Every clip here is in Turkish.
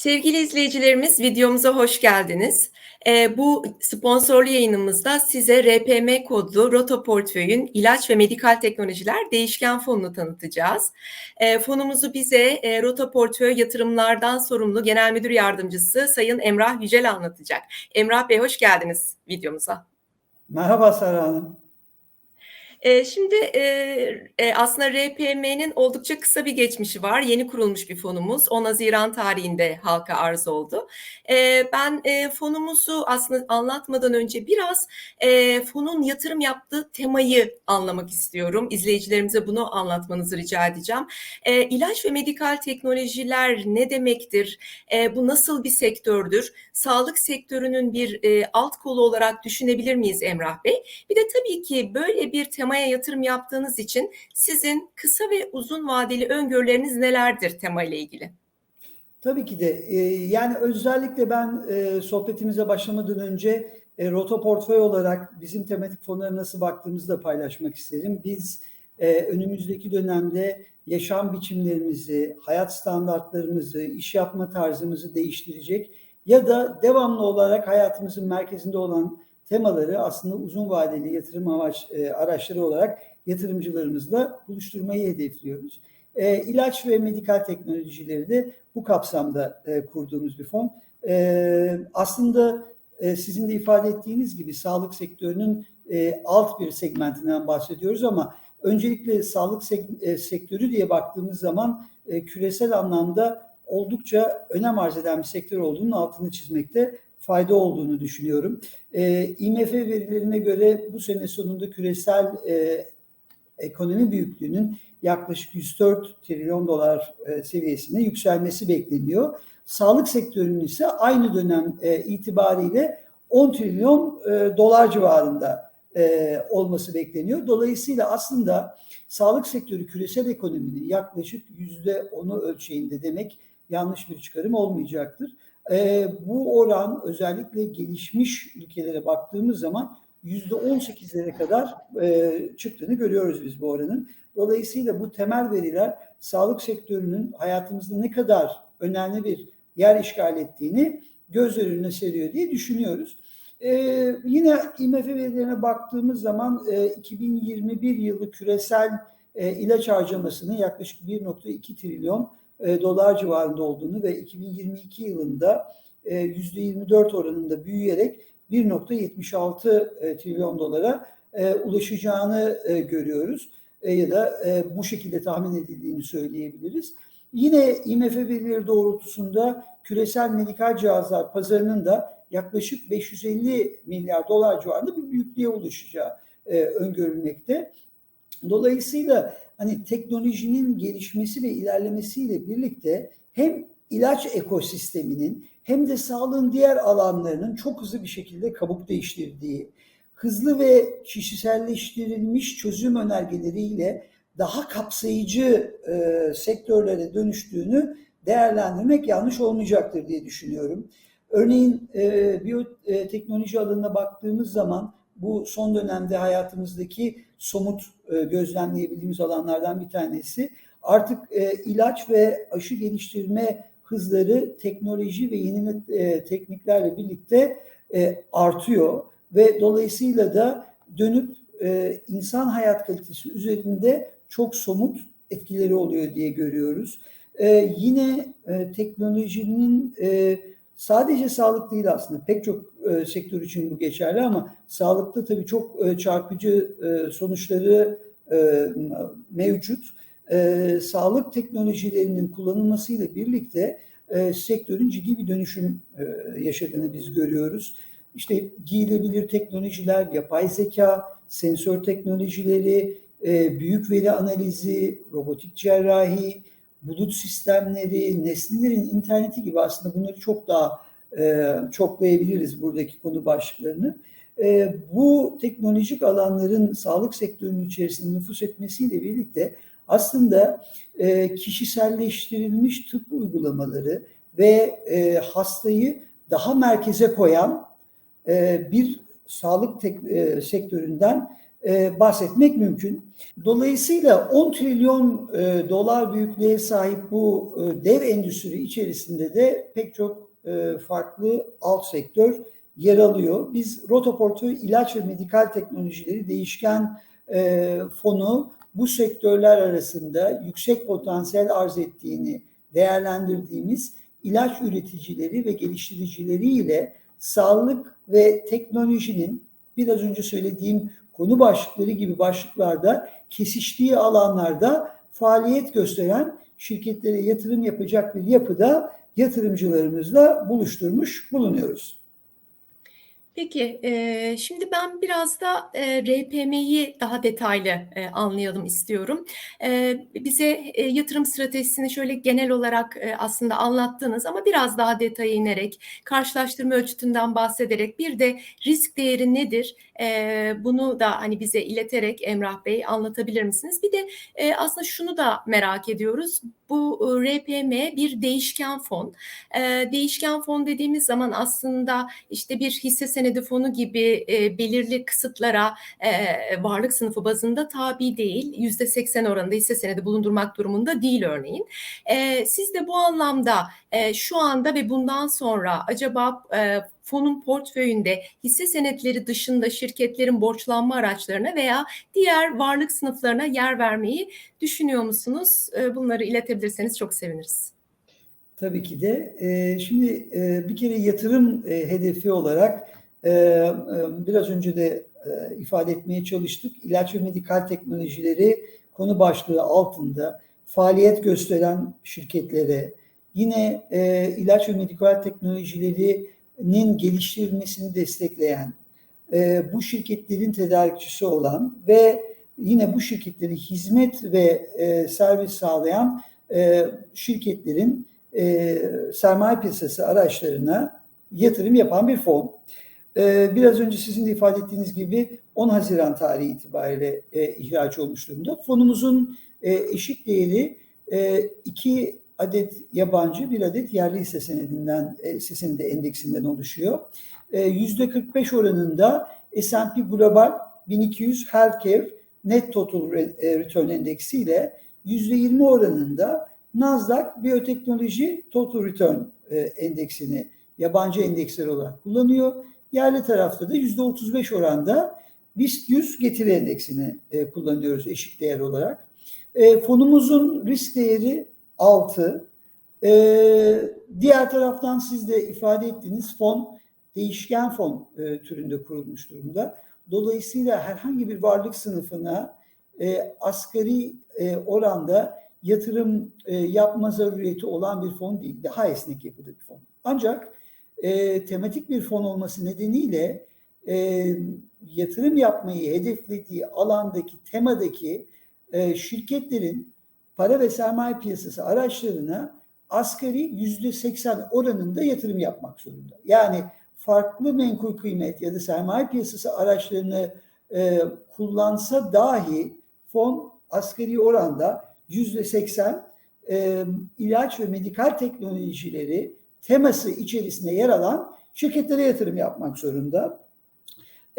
Sevgili izleyicilerimiz videomuza hoş geldiniz. Ee, bu sponsorlu yayınımızda size RPM kodlu Roto Portföy'ün ilaç ve medikal teknolojiler değişken fonunu tanıtacağız. Ee, fonumuzu bize e, Roto Portföy yatırımlardan sorumlu Genel Müdür Yardımcısı Sayın Emrah Yücel anlatacak. Emrah Bey hoş geldiniz videomuza. Merhaba Sara Hanım. E, şimdi e, e, aslında RPM'nin oldukça kısa bir geçmişi var. Yeni kurulmuş bir fonumuz. 10 Haziran tarihinde halka arz oldu. E, ben e, fonumuzu aslında anlatmadan önce biraz e, fonun yatırım yaptığı temayı anlamak istiyorum. İzleyicilerimize bunu anlatmanızı rica edeceğim. E, ilaç ve medikal teknolojiler ne demektir? E, bu nasıl bir sektördür? Sağlık sektörünün bir e, alt kolu olarak düşünebilir miyiz Emrah Bey? Bir de tabii ki böyle bir tema temaya yatırım yaptığınız için sizin kısa ve uzun vadeli öngörüleriniz nelerdir tema ile ilgili? Tabii ki de. E, yani özellikle ben e, sohbetimize başlamadan önce e, Roto Portföy olarak bizim tematik fonlara nasıl baktığımızı da paylaşmak isterim. Biz önümüzdeki dönemde yaşam biçimlerimizi, hayat standartlarımızı, iş yapma tarzımızı değiştirecek ya da devamlı olarak hayatımızın merkezinde olan temaları aslında uzun vadeli yatırım amaç, e, araçları olarak yatırımcılarımızla buluşturmayı hedefliyoruz. E, ilaç ve medikal teknolojileri de bu kapsamda e, kurduğumuz bir fon. E, aslında e, sizin de ifade ettiğiniz gibi sağlık sektörünün e, alt bir segmentinden bahsediyoruz ama öncelikle sağlık e, sektörü diye baktığımız zaman e, küresel anlamda oldukça önem arz eden bir sektör olduğunun altını çizmekte fayda olduğunu düşünüyorum. E, IMF verilerine göre bu sene sonunda küresel e, ekonomi büyüklüğünün yaklaşık 104 trilyon dolar e, seviyesine yükselmesi bekleniyor. Sağlık sektörünün ise aynı dönem e, itibariyle 10 trilyon e, dolar civarında e, olması bekleniyor. Dolayısıyla aslında sağlık sektörü küresel ekonominin yaklaşık yüzde onu ölçeğinde demek yanlış bir çıkarım olmayacaktır. E, bu oran özellikle gelişmiş ülkelere baktığımız zaman yüzde on sekizlere kadar e, çıktığını görüyoruz biz bu oranın. Dolayısıyla bu temel veriler sağlık sektörünün hayatımızda ne kadar önemli bir yer işgal ettiğini göz önüne seriyor diye düşünüyoruz. Ee, yine IMF verilerine baktığımız zaman e, 2021 yılı küresel e, ilaç harcamasının yaklaşık 1.2 trilyon e, dolar civarında olduğunu ve 2022 yılında e, %24 oranında büyüyerek 1.76 e, trilyon dolara e, ulaşacağını görüyoruz. Ya da bu şekilde tahmin edildiğini söyleyebiliriz. Yine IMF verileri doğrultusunda küresel medikal cihazlar pazarının da yaklaşık 550 milyar dolar civarında bir büyüklüğe ulaşacağı e, öngörülmekte. Dolayısıyla hani teknolojinin gelişmesi ve ilerlemesiyle birlikte hem ilaç ekosisteminin hem de sağlığın diğer alanlarının çok hızlı bir şekilde kabuk değiştirdiği, hızlı ve kişiselleştirilmiş çözüm önergeleriyle daha kapsayıcı e, sektörlere dönüştüğünü değerlendirmek yanlış olmayacaktır diye düşünüyorum. Örneğin e, biyoteknoloji alanına baktığımız zaman bu son dönemde hayatımızdaki somut e, gözlemleyebildiğimiz alanlardan bir tanesi. Artık e, ilaç ve aşı geliştirme hızları teknoloji ve yeni e, tekniklerle birlikte artıyor ve dolayısıyla da dönüp insan hayat kalitesi üzerinde çok somut etkileri oluyor diye görüyoruz. E, yine e, teknolojinin e, sadece sağlık değil aslında pek çok e, sektör için bu geçerli ama sağlıkta tabii çok e, çarpıcı e, sonuçları e, mevcut. E, sağlık teknolojilerinin kullanılmasıyla birlikte e, sektörün ciddi bir dönüşüm e, yaşadığını biz görüyoruz. İşte giyilebilir teknolojiler, yapay zeka, sensör teknolojileri, e, büyük veri analizi, robotik cerrahi, bulut sistemleri, nesnelerin interneti gibi aslında bunları çok daha e, çoklayabiliriz buradaki konu başlıklarını. E, bu teknolojik alanların sağlık sektörünün içerisinde nüfus etmesiyle birlikte aslında e, kişiselleştirilmiş tıp uygulamaları ve e, hastayı daha merkeze koyan e, bir sağlık tek, e, sektöründen e, bahsetmek mümkün. Dolayısıyla 10 trilyon e, dolar büyüklüğe sahip bu e, dev endüstri içerisinde de pek çok farklı alt sektör yer alıyor. Biz Rotoport'u ilaç ve medikal teknolojileri değişken fonu bu sektörler arasında yüksek potansiyel arz ettiğini değerlendirdiğimiz ilaç üreticileri ve geliştiricileri ile sağlık ve teknolojinin biraz önce söylediğim konu başlıkları gibi başlıklarda kesiştiği alanlarda faaliyet gösteren şirketlere yatırım yapacak bir yapıda yatırımcılarımızla buluşturmuş bulunuyoruz. Peki, e, şimdi ben biraz da e, RPM'yi daha detaylı e, anlayalım istiyorum. E, bize e, yatırım stratejisini şöyle genel olarak e, aslında anlattınız ama biraz daha detaya inerek, karşılaştırma ölçütünden bahsederek bir de risk değeri nedir? E, bunu da hani bize ileterek Emrah Bey anlatabilir misiniz? Bir de e, aslında şunu da merak ediyoruz. Bu e, RPM bir değişken fon. E, değişken fon dediğimiz zaman aslında işte bir hisse senedi fonu gibi e, belirli kısıtlara varlık sınıfı bazında tabi değil. Yüzde seksen oranında hisse senedi bulundurmak durumunda değil örneğin. Siz de bu anlamda şu anda ve bundan sonra acaba fonun portföyünde hisse senetleri dışında şirketlerin borçlanma araçlarına veya diğer varlık sınıflarına yer vermeyi düşünüyor musunuz? E, bunları iletebilirseniz çok seviniriz. Tabii ki de. E, şimdi e, bir kere yatırım e, hedefi olarak e, biraz önce de ifade etmeye çalıştık. İlaç ve medikal teknolojileri konu başlığı altında faaliyet gösteren şirketlere, yine ilaç ve medikal teknolojilerinin geliştirilmesini destekleyen, e, bu şirketlerin tedarikçisi olan ve yine bu şirketleri hizmet ve e, servis sağlayan e, şirketlerin e, sermaye piyasası araçlarına yatırım yapan bir fon. E, biraz önce sizin de ifade ettiğiniz gibi 10 Haziran tarihi itibariyle e, ihraç olmuş durumda. Fonumuzun e, eşik değeri e, iki adet yabancı, bir adet yerli hisse senedinden, e, hisse senedi endeksinden oluşuyor. E, %45 oranında S&P Global 1200 Healthcare Net Total Return Endeksi ile %20 oranında Nasdaq Biyoteknoloji Total Return e, endeksini yabancı endeksler olarak kullanıyor. Yerli tarafta da %35 oranda BIST 100 getiri endeksini e, kullanıyoruz eşik değer olarak. E, fonumuzun risk değeri 6. diğer taraftan siz de ifade ettiğiniz fon değişken fon türünde kurulmuş durumda. Dolayısıyla herhangi bir varlık sınıfına asgari oranda yatırım e, yapma zaruriyeti olan bir fon değil. Daha esnek yapıda bir fon. Ancak e, tematik bir fon olması nedeniyle e, yatırım yapmayı hedeflediği alandaki temadaki e, şirketlerin para ve sermaye piyasası araçlarına asgari yüzde seksen oranında yatırım yapmak zorunda. Yani farklı menkul kıymet ya da sermaye piyasası araçlarını e, kullansa dahi fon asgari oranda yüzde seksen e, ilaç ve medikal teknolojileri teması içerisinde yer alan şirketlere yatırım yapmak zorunda.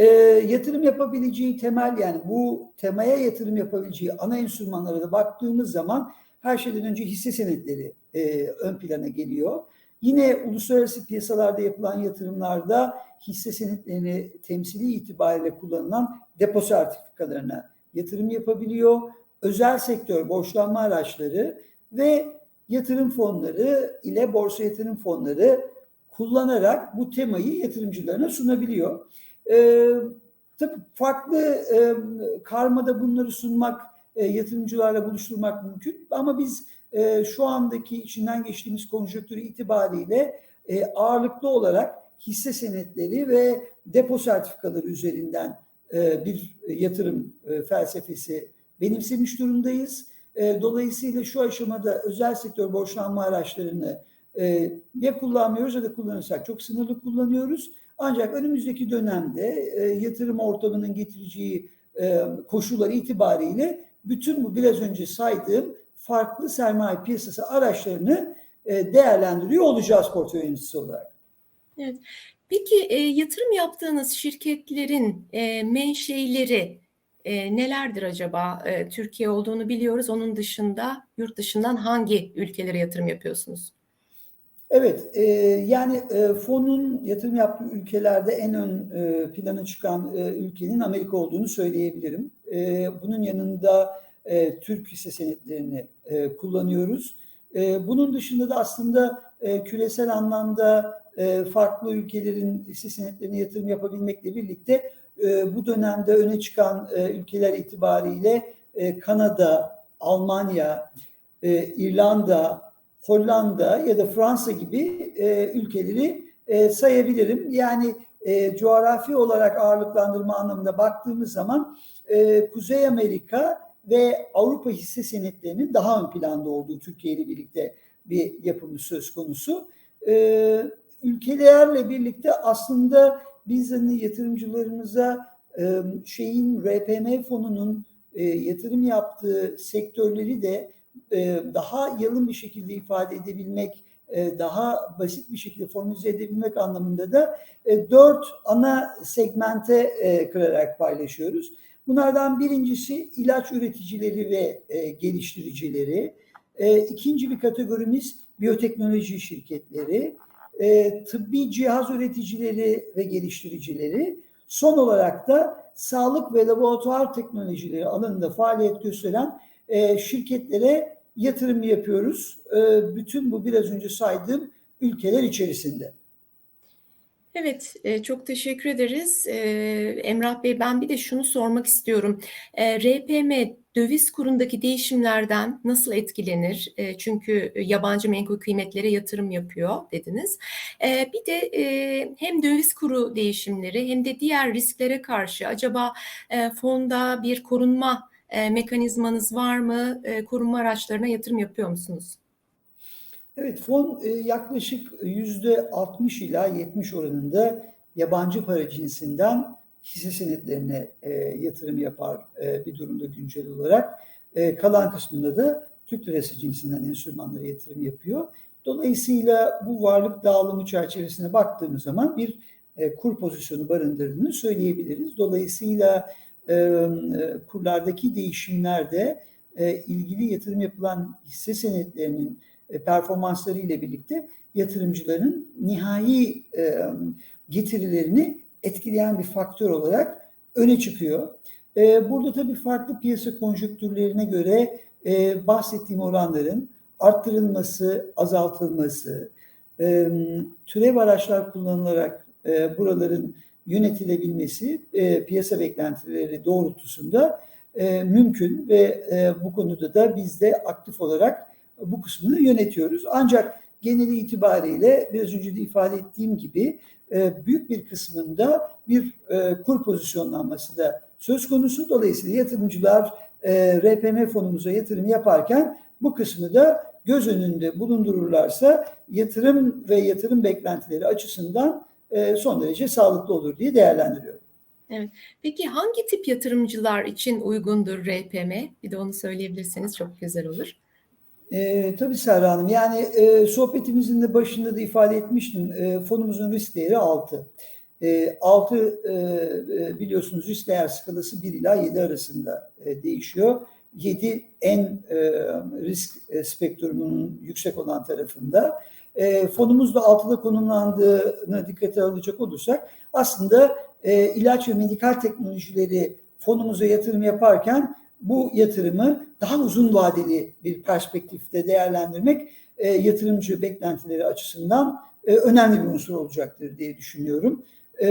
E, yatırım yapabileceği temel yani bu temaya yatırım yapabileceği ana enstrümanlara da baktığımız zaman her şeyden önce hisse senetleri e, ön plana geliyor. Yine uluslararası piyasalarda yapılan yatırımlarda hisse senetlerini temsili itibariyle kullanılan depo sertifikalarına yatırım yapabiliyor özel sektör borçlanma araçları ve yatırım fonları ile borsa yatırım fonları kullanarak bu temayı yatırımcılarına sunabiliyor. Ee, tabii farklı e, karmada bunları sunmak, e, yatırımcılarla buluşturmak mümkün ama biz e, şu andaki içinden geçtiğimiz konjonktürü itibariyle e, ağırlıklı olarak hisse senetleri ve depo sertifikaları üzerinden e, bir yatırım e, felsefesi benimsemiş durumdayız. E, dolayısıyla şu aşamada özel sektör borçlanma araçlarını e, ya kullanmıyoruz ya da kullanırsak çok sınırlı kullanıyoruz. Ancak önümüzdeki dönemde e, yatırım ortamının getireceği e, koşullar itibariyle bütün bu biraz önce saydığım farklı sermaye piyasası araçlarını e, değerlendiriyor olacağız portföy yöneticisi olarak. Evet. Peki e, yatırım yaptığınız şirketlerin e, menşeileri e, nelerdir acaba? E, Türkiye olduğunu biliyoruz. Onun dışında yurt dışından hangi ülkelere yatırım yapıyorsunuz? Evet, e, yani e, fonun yatırım yaptığı ülkelerde en ön e, plana çıkan e, ülkenin Amerika olduğunu söyleyebilirim. E, bunun yanında e, Türk hisse senetlerini e, kullanıyoruz. E, bunun dışında da aslında e, küresel anlamda e, farklı ülkelerin hisse senetlerine yatırım yapabilmekle birlikte e, bu dönemde öne çıkan e, ülkeler itibariyle e, Kanada, Almanya, e, İrlanda, Hollanda ya da Fransa gibi e, ülkeleri e, sayabilirim. Yani e, coğrafi olarak ağırlıklandırma anlamında baktığımız zaman e, Kuzey Amerika ve Avrupa hisse senetlerinin daha ön planda olduğu Türkiye ile birlikte bir yapımı söz konusu. E, ülkelerle birlikte aslında biz hani yatırımcılarımıza e, şeyin RPM fonunun e, yatırım yaptığı sektörleri de e, daha yalın bir şekilde ifade edebilmek, e, daha basit bir şekilde formüle edebilmek anlamında da e, dört ana segmente kırarak paylaşıyoruz. Bunlardan birincisi ilaç üreticileri ve geliştiricileri. İkinci bir kategorimiz biyoteknoloji şirketleri, tıbbi cihaz üreticileri ve geliştiricileri. Son olarak da sağlık ve laboratuvar teknolojileri alanında faaliyet gösteren e, şirketlere yatırım yapıyoruz. E, bütün bu biraz önce saydığım ülkeler içerisinde. Evet, e, çok teşekkür ederiz. Emrah Bey, ben bir de şunu sormak istiyorum. RPM döviz kurundaki değişimlerden nasıl etkilenir? Çünkü yabancı menkul kıymetlere yatırım yapıyor dediniz. Bir de hem döviz kuru değişimleri hem de diğer risklere karşı acaba fonda bir korunma e, mekanizmanız var mı? E, korunma araçlarına yatırım yapıyor musunuz? Evet, fon e, yaklaşık yüzde 60 ila 70 oranında yabancı para cinsinden hisse senetlerine e, yatırım yapar e, bir durumda güncel olarak. E, kalan kısmında da Türk lirası cinsinden enstrümanlara yatırım yapıyor. Dolayısıyla bu varlık dağılımı çerçevesine baktığımız zaman bir e, kur pozisyonu barındırdığını söyleyebiliriz. Dolayısıyla kurlardaki değişimlerde ilgili yatırım yapılan hisse senetlerinin performansları ile birlikte yatırımcıların nihai getirilerini etkileyen bir faktör olarak öne çıkıyor. Burada tabii farklı piyasa konjonktürlerine göre bahsettiğim oranların arttırılması, azaltılması, türev araçlar kullanılarak buraların yönetilebilmesi e, piyasa beklentileri doğrultusunda e, mümkün ve e, bu konuda da biz de aktif olarak bu kısmını yönetiyoruz. Ancak geneli itibariyle biraz önce de ifade ettiğim gibi e, büyük bir kısmında bir e, kur pozisyonlanması da söz konusu. Dolayısıyla yatırımcılar e, RPM fonumuza yatırım yaparken bu kısmı da göz önünde bulundururlarsa yatırım ve yatırım beklentileri açısından e, son derece sağlıklı olur diye değerlendiriyorum. Evet. Peki hangi tip yatırımcılar için uygundur RPM? Bir de onu söyleyebilirseniz çok güzel olur. E, tabii Serra Hanım. Yani e, sohbetimizin de başında da ifade etmiştim. E, fonumuzun risk değeri 6. E, 6 e, e, biliyorsunuz risk değer skalası 1 ila 7 arasında e, değişiyor. 7 en e, risk e, spektrumunun yüksek olan tarafında. E, fonumuz da 6'da konumlandığını dikkate alacak olursak aslında e, ilaç ve medikal teknolojileri fonumuza yatırım yaparken bu yatırımı daha uzun vadeli bir perspektifte değerlendirmek e, yatırımcı beklentileri açısından e, önemli bir unsur olacaktır diye düşünüyorum. E,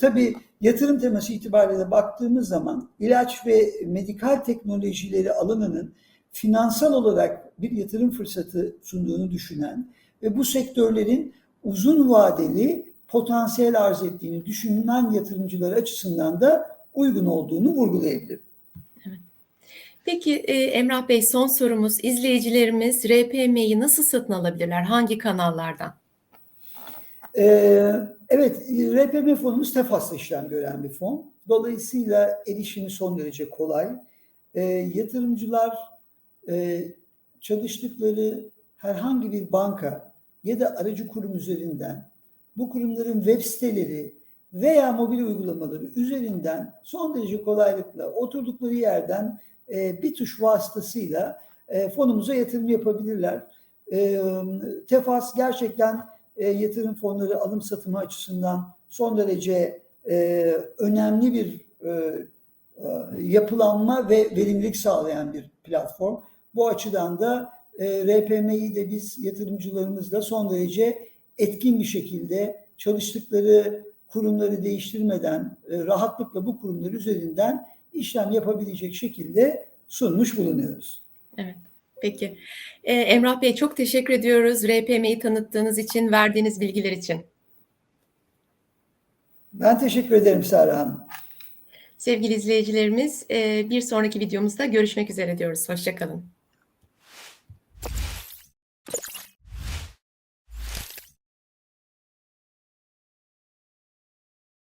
tabii yatırım teması itibariyle baktığımız zaman ilaç ve medikal teknolojileri alanının finansal olarak bir yatırım fırsatı sunduğunu düşünen ve bu sektörlerin uzun vadeli potansiyel arz ettiğini düşünülen yatırımcılar açısından da uygun olduğunu vurgulayabilirim. Peki e, Emrah Bey son sorumuz izleyicilerimiz RPM'yi nasıl satın alabilirler? Hangi kanallardan? Ee, evet RPM fonumuz tefasla işlem gören bir fon. Dolayısıyla erişimi son derece kolay. Ee, yatırımcılar e, çalıştıkları herhangi bir banka ya da aracı kurum üzerinden bu kurumların web siteleri veya mobil uygulamaları üzerinden son derece kolaylıkla oturdukları yerden e, bir tuş vasıtasıyla e, fonumuza yatırım yapabilirler. E, Tefas gerçekten e, yatırım fonları alım satımı açısından son derece önemli bir yapılanma ve verimlilik sağlayan bir platform. Bu açıdan da e, RPM'yi de biz yatırımcılarımızla son derece etkin bir şekilde çalıştıkları kurumları değiştirmeden e, rahatlıkla bu kurumlar üzerinden işlem yapabilecek şekilde sunmuş bulunuyoruz. Peki. Ee, Emrah Bey çok teşekkür ediyoruz RPM'yi tanıttığınız için, verdiğiniz bilgiler için. Ben teşekkür ederim Serra Hanım. Sevgili izleyicilerimiz, e, bir sonraki videomuzda görüşmek üzere diyoruz. Hoşçakalın.